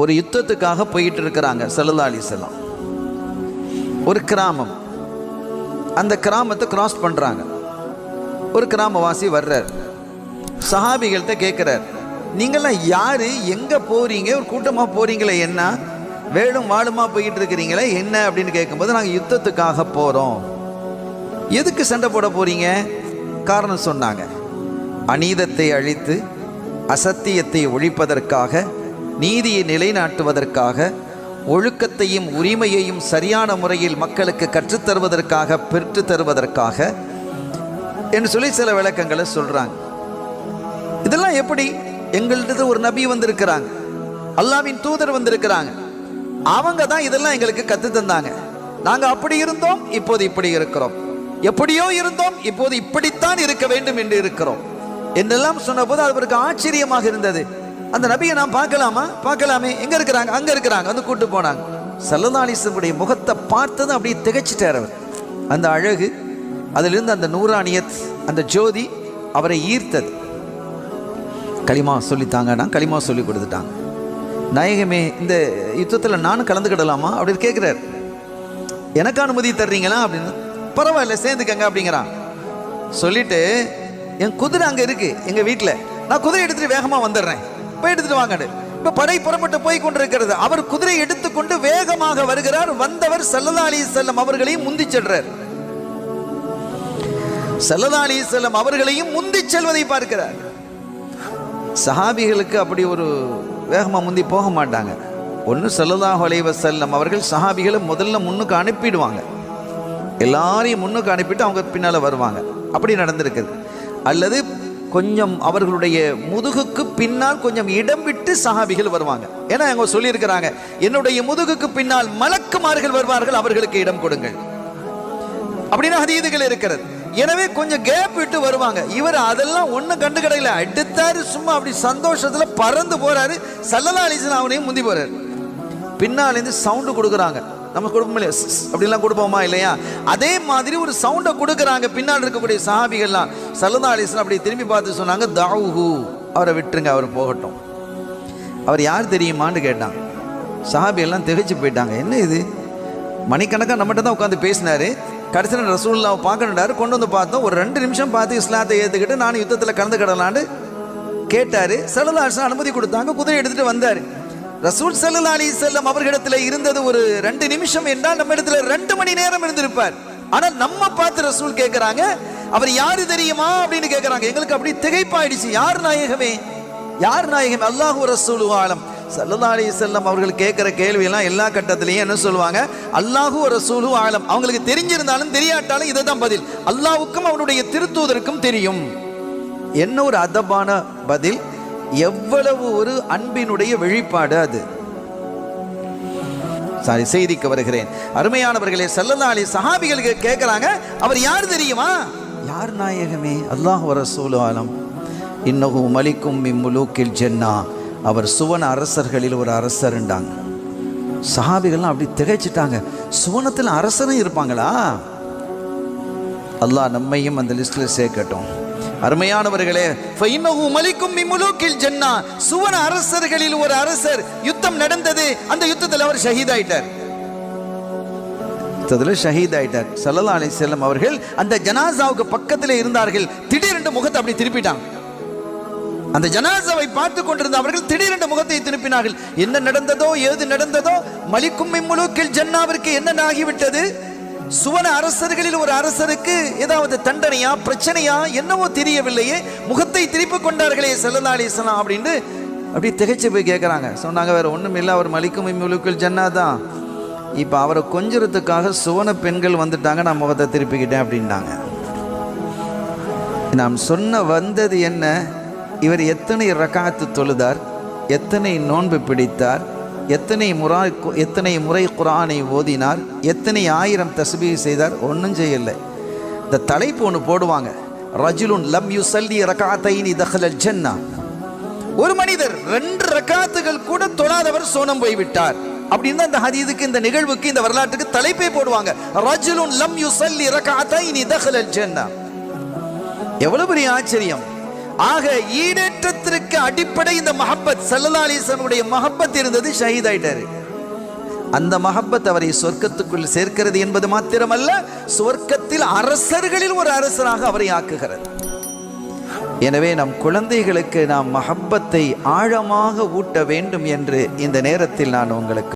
ஒரு யுத்தத்துக்காக போயிட்டு இருக்கிறாங்க சல்லல்லா அலிசல்லாம் ஒரு கிராமம். அந்த கிராமத்தை கிராஸ் பண்ணுறாங்க ஒரு கிராமவாசி வர்றார். சஹாபிகள்கிட்ட கேட்குறார் நீங்களாம் யார்? எங்கே போகிறீங்க ஒரு கூட்டமாக போகிறீங்களே என்ன? வேலும் வாழுமா போயிட்டு இருக்கிறீங்களே என்ன? அப்படின்னு கேட்கும்போது நாங்கள் யுத்தத்துக்காக போகிறோம் எதுக்கு சண்டை போட போகிறீங்க காரணம் சொன்னாங்க. அநீதத்தை அழித்து அசத்தியத்தை ஒழிப்பதற்காக நீதியை நிலைநாட்டுவதற்காக ஒழுக்கத்தையும் உரிமையையும் சரியான முறையில் மக்களுக்கு கற்றுத்தருவதற்காக பெற்று தருவதற்காக என்று சொல்லி சில விளக்கங்களை சொல்றாங்க. இதெல்லாம் எப்படி? எங்கள்கிட்ட ஒரு நபி வந்திருக்கிறாங்க. அல்லாவின் தூதர் வந்திருக்கிறாங்க. அவங்க தான் இதெல்லாம் எங்களுக்கு கத்து தந்தாங்க. நாங்க அப்படி இருந்தோம் இப்போது இப்படி இருக்கிறோம். எப்படியோ இருந்தோம் இப்போது இப்படித்தான் இருக்க வேண்டும் என்று இருக்கிறோம். என்றெல்லாம் சொன்னபோது அவருக்கு ஆச்சரியமாக இருந்தது. அந்த நபியை நாம் பார்க்கலாமா? பார்க்கலாமே. எங்க இருக்கிறாங்க? அங்க இருக்கிறாங்க. வந்து கூட்டு போனாங்க. சல்லதாலிசனுடைய முகத்தை பார்த்ததும் அப்படியே திகைச்சிட்டார் அவர். அந்த அழகு அதிலிருந்து அந்த நூறானியத் அந்த ஜோதி அவரை ஈர்த்தது. களிமா சொல்லித்தாங்கன்னா களிமா சொல்லி கொடுத்துட்டாங்க. நாயகமே இந்த யுத்தத்தில் நானும் கலந்துக்கிடலாமா? அப்படின்னு கேட்குறாரு எனக்கு அனுமதி தர்றீங்களா? அப்படின்னு. பரவாயில்ல சேர்ந்துக்கங்க அப்படிங்கிறான். சொல்லிட்டு என் குதிரை அங்கே இருக்குது எங்கள் வீட்டில் நான் குதிரை எடுத்துகிட்டு வேகமாக வந்துடுறேன். போய் எடுத்துட்டு வாங்கடு இப்ப படை புறப்பட்டு போய் கொண்டிருக்கிறது. அவர் குதிரை எடுத்துக்கொண்டு வேகமாக வருகிறார். வந்தவர் சல்லல்லா அலி செல்லம் அவர்களையும் முந்தி செல்றார். சல்லதா அலி செல்லம் அவர்களையும் முந்தி செல்வதை பார்க்கிறார். சஹாபிகளுக்கு அப்படி ஒரு வேகமாக முந்தி போக மாட்டாங்க. ஒன்று செல்லதா அலைஹி செல்லம் அவர்கள் சஹாபிகளை முதல்ல முன்னுக்கு அனுப்பிடுவாங்க. எல்லாரையும் முன்னுக்கு அனுப்பிட்டு அவங்க பின்னால் வருவாங்க. அப்படி நடந்திருக்குது. அல்லது கொஞ்சம் அவர்களுடைய முதுகுக்கு பின்னால் கொஞ்சம் இடம் விட்டு சஹாபிகள் வருவாங்க. ஏன்னா அவங்க சொல்லியிருக்கிறாங்க என்னுடைய முதுகுக்கு பின்னால் மலக்குமார்கள் வருவார்கள் அவர்களுக்கு இடம் கொடுங்கள். அப்படின்னு அதீதுகள் இருக்கிறது. எனவே கொஞ்சம் கேப் விட்டு வருவாங்க. இவர் அதெல்லாம் ஒன்றும் கண்டு கிடையில அடுத்தாரு சும்மா அப்படி சந்தோஷத்தில் பறந்து போறாரு. சல்லலா அலிசன் அவனையும் முந்தி போறாரு. பின்னாலேருந்து சவுண்டு கொடுக்குறாங்க. நம்ம கொடுப்போம் இல்லையா ஸ், அப்படிலாம் கொடுப்போமா இல்லையா? அதே மாதிரி ஒரு சவுண்டை கொடுக்குறாங்க. பின்னால் இருக்கக்கூடிய சஹாபிகள்லாம் சல்லல்லா அலிஸ்லாம் அப்படி திரும்பி பார்த்து சொன்னாங்க தாவுஹு அவரை விட்டுருங்க அவர் போகட்டும். அவர் யார் தெரியுமான்னு கேட்டான் சஹாபிகள்லாம் திகைச்சு போயிட்டாங்க. என்ன இது? மணிக்கணக்காக நம்மகிட்ட தான் உட்காந்து பேசினார். கடைசியில் ரசூல்லாவை பார்க்கணுண்டாரு கொண்டு வந்து பார்த்தோம் ஒரு ரெண்டு நிமிஷம் பார்த்து இஸ்லாத்தை ஏற்றுக்கிட்டு நான் யுத்தத்தில் கலந்துக்கிடலான்னு கேட்டார். சல்லல்லாஹு அனுமதி கொடுத்தாங்க குதிரை எடுத்துகிட்டு வந்தார். ரசூல் சல்லா அலி செல்லம் அவர்களிடத்துல இருந்தது ஒரு ரெண்டு நிமிஷம் என்றால் நம்ம இடத்துல ரெண்டு மணி நேரம் இருந்திருப்பார். ஆனால் நம்ம பார்த்து ரசூல் கேட்குறாங்க அவர் யாரு தெரியுமா அப்படின்னு கேட்குறாங்க எங்களுக்கு அப்படி திகைப்பாயிடுச்சு. யார் நாயகமே? யார் நாயகம்? அல்லாஹு ரசூலு ஆலம். சல்லா அலி செல்லம் அவர்கள் கேட்குற கேள்வியெல்லாம் எல்லா கட்டத்திலையும் என்ன சொல்லுவாங்க? அல்லாஹு ரசூலு ஆலம். அவங்களுக்கு தெரிஞ்சிருந்தாலும் தெரியாட்டாலும் இதை தான் பதில். அல்லாவுக்கும் அவனுடைய திருத்தூதருக்கும் தெரியும். என்ன ஒரு அதப்பான பதில்? எவ்வளவு ஒரு அன்பினுடைய வெளிப்பாடு அது. சாரி செய்திக்கு வருகிறேன். அருமையானவர்களே செல்லந்தாளி சஹாபிகளுக்கு கேட்குறாங்க அவர் யார் தெரியுமா? யார் நாயகமே? அல்லாஹ் வர சூழாலம் இன்னகு மலிக்கும் இம்முலூக்கில் ஜென்னா. அவர் சுவன அரசர்களில் ஒரு அரசர்ண்டாங்க. சஹாபிகள்லாம் அப்படி திகைச்சிட்டாங்க. சுவனத்தில் அரசரும் இருப்பாங்களா? அல்லாஹ் நம்மையும் அந்த லிஸ்ட்டில் சேர்க்கட்டும். அருமையானவர்களே ஃபைன்னஹு மலிக்கும் மிமுலூக்கில் ஜன்னா சுவன அரசர்களில் ஒரு அரசர் யுத்தம் நடந்தது. அந்த யுத்தத்தில் அவர் ஷஹீதாயிட்டார். யுத்தத்தில் ஷஹீதாயிட்டார். சல்லல்லா அலிசல்லம் அவர்கள் அந்த ஜனாசாவுக்கு பக்கத்தில் இருந்தார்கள். திடீரென்று முகத்தை அப்படி திருப்பிட்டாங்க. அந்த ஜனாசாவை பார்த்து கொண்டிருந்த அவர்கள் திடீரென்று முகத்தை திருப்பினார்கள். என்ன நடந்ததோ ஏது நடந்ததோ மலிக்கும் மிம்முலூக்கில் ஜன்னாவிற்கு என்ன ஆகிவிட்டது? சுவன அரசர்களில் ஒரு அரசருக்கு ஏதாவது தண்டனையா பிரச்சனையா என்னவோ தெரியவில்லையே முகத்தை திருப்பி கொண்டார்களே செல்லல்லா அலிஸ்லாம் அப்படின்னு அப்படி திகைச்சு போய் கேட்குறாங்க சொன்னாங்க வேற ஒன்றும் இல்லை அவர் மலிக்கும் முழுக்கள் ஜன்னா தான். இப்போ அவரை கொஞ்சத்துக்காக சுவன பெண்கள் வந்துட்டாங்க நான் முகத்தை திருப்பிக்கிட்டேன் அப்படின்னாங்க. நாம் சொன்ன வந்தது என்ன? இவர் எத்தனை ரகாத்து தொழுதார்? எத்தனை நோன்பு பிடித்தார்? எத்தனை முறை எத்தனை முறை குரானை ஓதினார் எத்தனை ஆயிரம் தஸ்பீ செய்தார் ஒன்றும் செய்யலை. இந்த தலைப்பு ஒன்று போடுவாங்க. ரஜுலுன் லம் யூ சல்லி ரகாத்தைனி தஹலல் ஜன்னா. ஒரு மனிதர் ரெண்டு ரகாத்துகள் கூட தொழாதவர் சோனம் போய்விட்டார். அப்படின்னு தான் இந்த ஹதீதுக்கு இந்த நிகழ்வுக்கு இந்த வரலாற்றுக்கு தலைப்பே போடுவாங்க. ரஜுலுன் லம் யூ சல்லி ரகாத்தைனி தஹலல் ஜன்னா. எவ்வளவு பெரிய ஆச்சரியம். ஆக ஈடேற்றத்திற்கு அடிப்படை இந்த மஹப்பத் சல்லல்லா அலிஸ்லமுடைய மஹப்பத் இருந்தது ஷஹீத் ஆயிட்டாரு. அந்த மஹப்பத் அவரை சொர்க்கத்துக்குள் சேர்க்கிறது என்பது மாத்திரமல்ல சொர்க்கத்தில் அரசர்களில் ஒரு அரசராக அவரை ஆக்குகிறது. எனவே நம் குழந்தைகளுக்கு நாம் மஹப்பத்தை ஆழமாக ஊட்ட வேண்டும் என்று இந்த நேரத்தில் நான் உங்களுக்கு